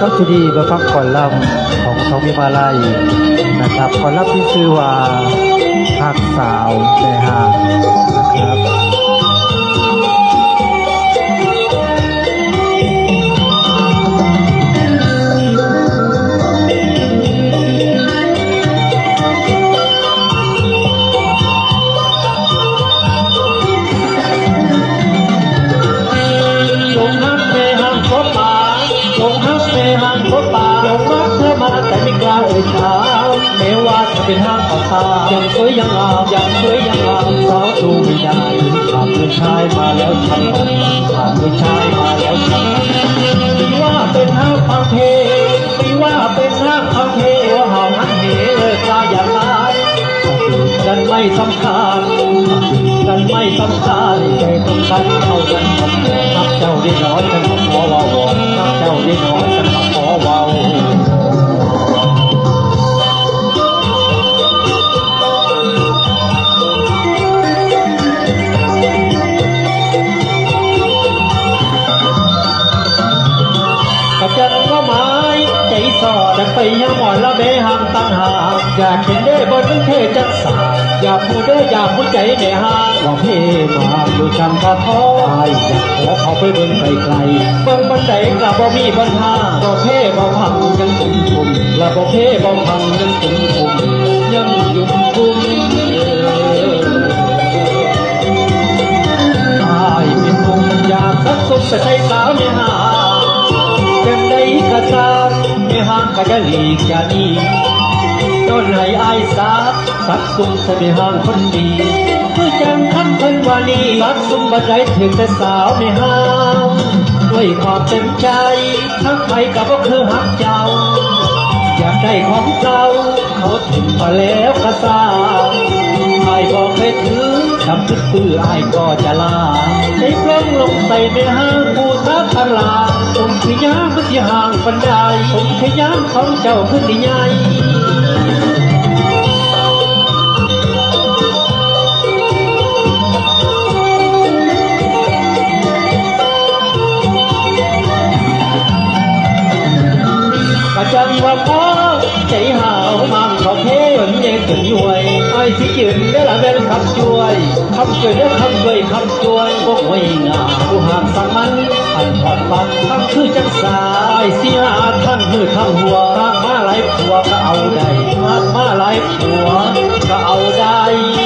ก็จะดีมาฟังก่อนลำของทองมีมาลัยนะครับก่อนลำที่ชื่อว่าหักสาวแต่หางนะครับ ยถามแม้ว่าเธอเป็นห้างขอตายังสวยยังงามยังสวยยังงามสาวดูไม่ได้ถามผู้ชายมาแล้วฉันถามผู้ชายมาแล้วฉันไม่ว่าเป็นห้างฟังเพลงไม่ว่าเป็นห้างฟังเพลงว่าหางหันเหเลิกลาอย่างไรกันไม่สำคัญกันไม่สำคัญ จังว่าไม้ใจสอดดังไปยังหมอนละเบหางตั้งหากอยากเห็นได้บนพื้นเทจักสาอยากพูดได้อยากพูดใจแม่หางว่าเพมาอยู่จำกะท้อไออยากขอเขาไปเบิ่งไกลไกลๆเบิ่งบันไดกลับบ่มีปัญหาบ่เพบ่พังยังตุ่มทุมและบ่เพบ่พังยังตุ่มทุมยังยุ่มทุมเอออายเป็นหนุ่มอยากสักสุดไปใช้สาวไม่หา ได้กระซาไม่ห่างก็จะหลีกอย่าหนีต้นให้อายสักสักสุมใส่ไม่ห่างคนดีเพื่อจังคำเพิ่นวานีสักสุมบัดใจถึงแต่สาวไม่ห่างด้วยความเต็มใจทั้งใครกับว่าคือหักเจ้า อยากได้ของเก่าเขาถึงมาแล้วกระซาไอ้บอกให้ถือ ทำตึกปื้อไอ้ก็จะลาใช้กล้องลงใส่ในห้างผู้ทักตลาผมขยามมันที่ห่างบันไดผมขยามของเจ้าขึ้นใหญ่กะจังว่าพ่อ ใจหาวมันขอเพเหมือนยังถึงยวยไอ้ที่ยืนได้ละเป็นคำช่วยคำช่วยได้คำช่วยคำช่วยพวกไว้งาผู้หางสังมันอันถอดฟันคำคือจังสายเสียทั้งมือทั้งหัวมาหลายผัวก็เอาได้มากมาหลายผัวก็เอาได้